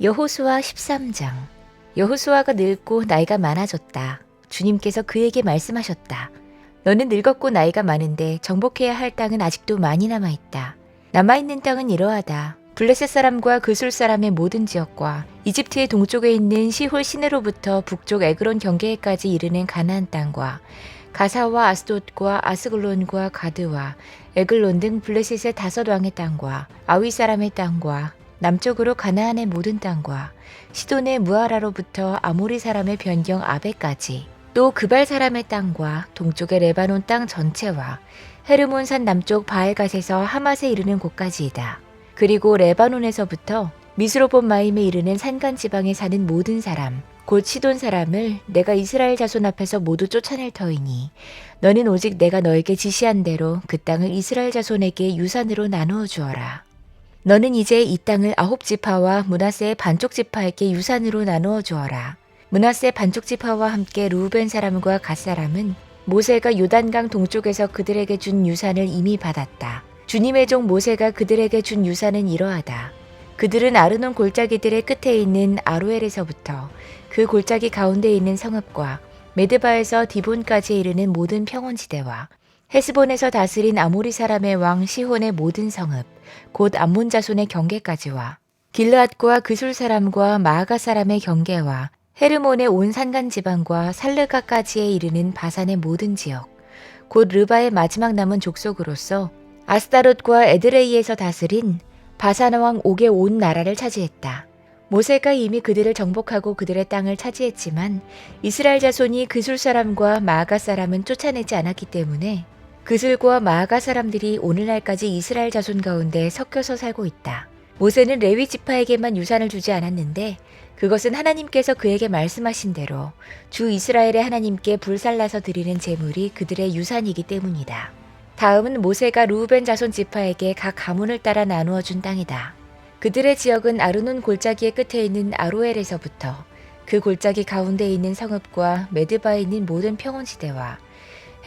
여호수아 13장 여호수아가 늙고 나이가 많아졌다. 주님께서 그에게 말씀하셨다. 너는 늙었고 나이가 많은데 정복해야 할 땅은 아직도 많이 남아 있다. 남아 있는 땅은 이러하다. 블레셋 사람과 그술 사람의 모든 지역과 이집트의 동쪽에 있는 시홀 시내로부터 북쪽 에그론 경계에까지 이르는 가나안 땅과 가사와 아스돗과 아스글론과 가드와 에글론 등 블레셋의 다섯 왕의 땅과 아위 사람의 땅과 남쪽으로 가나안의 모든 땅과 시돈의 무아라로부터 아모리 사람의 변경 아베까지 또 그발 사람의 땅과 동쪽의 레바논 땅 전체와 헤르몬산 남쪽 바알갓에서 하맛에 이르는 곳까지이다. 그리고 레바논에서부터 미스로본 마임에 이르는 산간 지방에 사는 모든 사람 곧 시돈 사람을 내가 이스라엘 자손 앞에서 모두 쫓아낼 터이니 너는 오직 내가 너에게 지시한 대로 그 땅을 이스라엘 자손에게 유산으로 나누어 주어라. 너는 이제 이 땅을 아홉 지파와 문하세의 반쪽 지파에게 유산으로 나누어 주어라. 문하세 반쪽 지파와 함께 루벤 사람과 갓 사람은 모세가 요단강 동쪽에서 그들에게 준 유산을 이미 받았다. 주님의 종 모세가 그들에게 준 유산은 이러하다. 그들은 아르논 골짜기들의 끝에 있는 아로엘에서부터 그 골짜기 가운데 있는 성읍과 메드바에서 디본까지 이르는 모든 평원지대와 헤스본에서 다스린 아모리 사람의 왕 시혼의 모든 성읍, 곧 암몬 자손의 경계까지와 길르앗과 그술 사람과 마아가 사람의 경계와 헤르몬의 온 산간 지방과 살르가까지에 이르는 바산의 모든 지역, 곧 르바의 마지막 남은 족속으로서 아스타롯과 에드레이에서 다스린 바산 왕 옥의 온 나라를 차지했다. 모세가 이미 그들을 정복하고 그들의 땅을 차지했지만 이스라엘 자손이 그술 사람과 마아가 사람은 쫓아내지 않았기 때문에 그술과 마아가 사람들이 오늘날까지 이스라엘 자손 가운데 섞여서 살고 있다. 모세는 레위 지파에게만 유산을 주지 않았는데 그것은 하나님께서 그에게 말씀하신 대로 주 이스라엘의 하나님께 불살라서 드리는 제물이 그들의 유산이기 때문이다. 다음은 모세가 루우벤 자손 지파에게 각 가문을 따라 나누어 준 땅이다. 그들의 지역은 아르논 골짜기의 끝에 있는 아로엘에서부터 그 골짜기 가운데 있는 성읍과 메드바에 있는 모든 평원지대와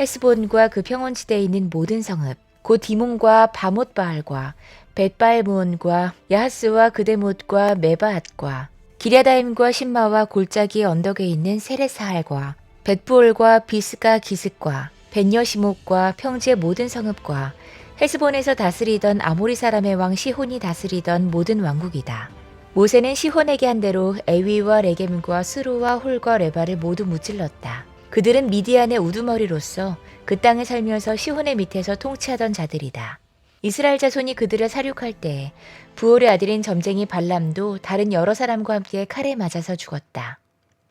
헤스본과 그 평원지대에 있는 모든 성읍, 곧 디몬과 바못바알과 벳바알무온과 야하스와 그데못과 메바앗과 기랴다임과 신마와 골짜기 언덕에 있는 세레사할과 벳부올과 비스가 기스과 벤여시목과 평지의 모든 성읍과 헤스본에서 다스리던 아모리 사람의 왕 시혼이 다스리던 모든 왕국이다. 모세는 시혼에게 한 대로 에위와 레겜과 스루와 홀과 레바를 모두 무찔렀다. 그들은 미디안의 우두머리로서 그 땅에 살면서 시혼의 밑에서 통치하던 자들이다. 이스라엘 자손이 그들을 사륙할 때 부올의 아들인 점쟁이 발람도 다른 여러 사람과 함께 칼에 맞아서 죽었다.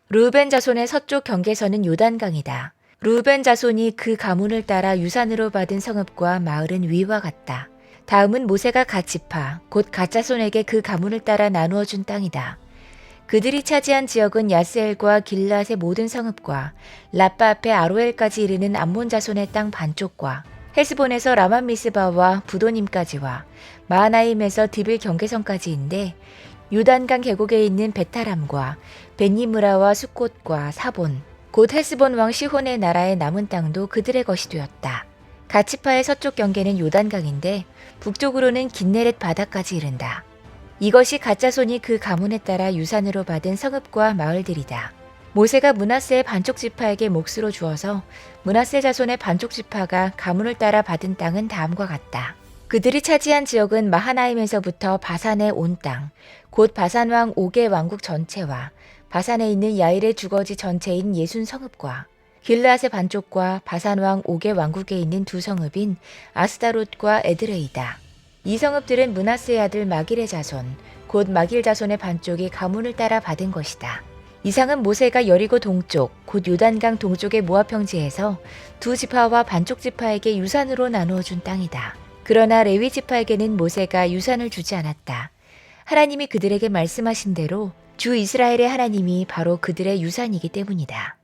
루벤 자손의 서쪽 경계선은 요단강이다. 루벤 자손이 그 가문을 따라 유산으로 받은 성읍과 마을은 위와 같다. 다음은 모세가 가치파, 곧 가짜손에게 그 가문을 따라 나누어 준 땅이다. 그들이 차지한 지역은 야스엘과 길랏의 모든 성읍과 라빠 앞에 아로엘까지 이르는 암몬 자손의 땅 반쪽과 헤스본에서 라만 미스바와 부도님까지와 마하나임에서 디빌 경계선까지인데 유단강 계곡에 있는 베타람과 벤니무라와 수꽃과 사본 곧 헤스본 왕 시혼의 나라의 남은 땅도 그들의 것이 되었다. 가치파의 서쪽 경계는 요단강인데 북쪽으로는 긴네렛 바다까지 이른다. 이것이 가짜손이 그 가문에 따라 유산으로 받은 성읍과 마을들이다. 모세가 문하세의 반쪽 지파에게 몫으로 주어서 문하세 자손의 반쪽 지파가 가문을 따라 받은 땅은 다음과 같다. 그들이 차지한 지역은 마하나임에서부터 바산의 온 땅, 곧 바산 왕 옥의 왕국 전체와 바산에 있는 야일의 주거지 전체인 예순 성읍과 길르앗의 반쪽과 바산 왕 옥의 왕국에 있는 두 성읍인 아스다롯과 에드레이다. 이 성읍들은 문하세의 아들 마길의 자손, 곧 마길 자손의 반쪽이 가문을 따라 받은 것이다. 이상은 모세가 여리고 동쪽, 곧 요단강 동쪽의 모압 평지에서 두 지파와 반쪽 지파에게 유산으로 나누어 준 땅이다. 그러나 레위 지파에게는 모세가 유산을 주지 않았다. 하나님이 그들에게 말씀하신 대로 주 이스라엘의 하나님이 바로 그들의 유산이기 때문이다.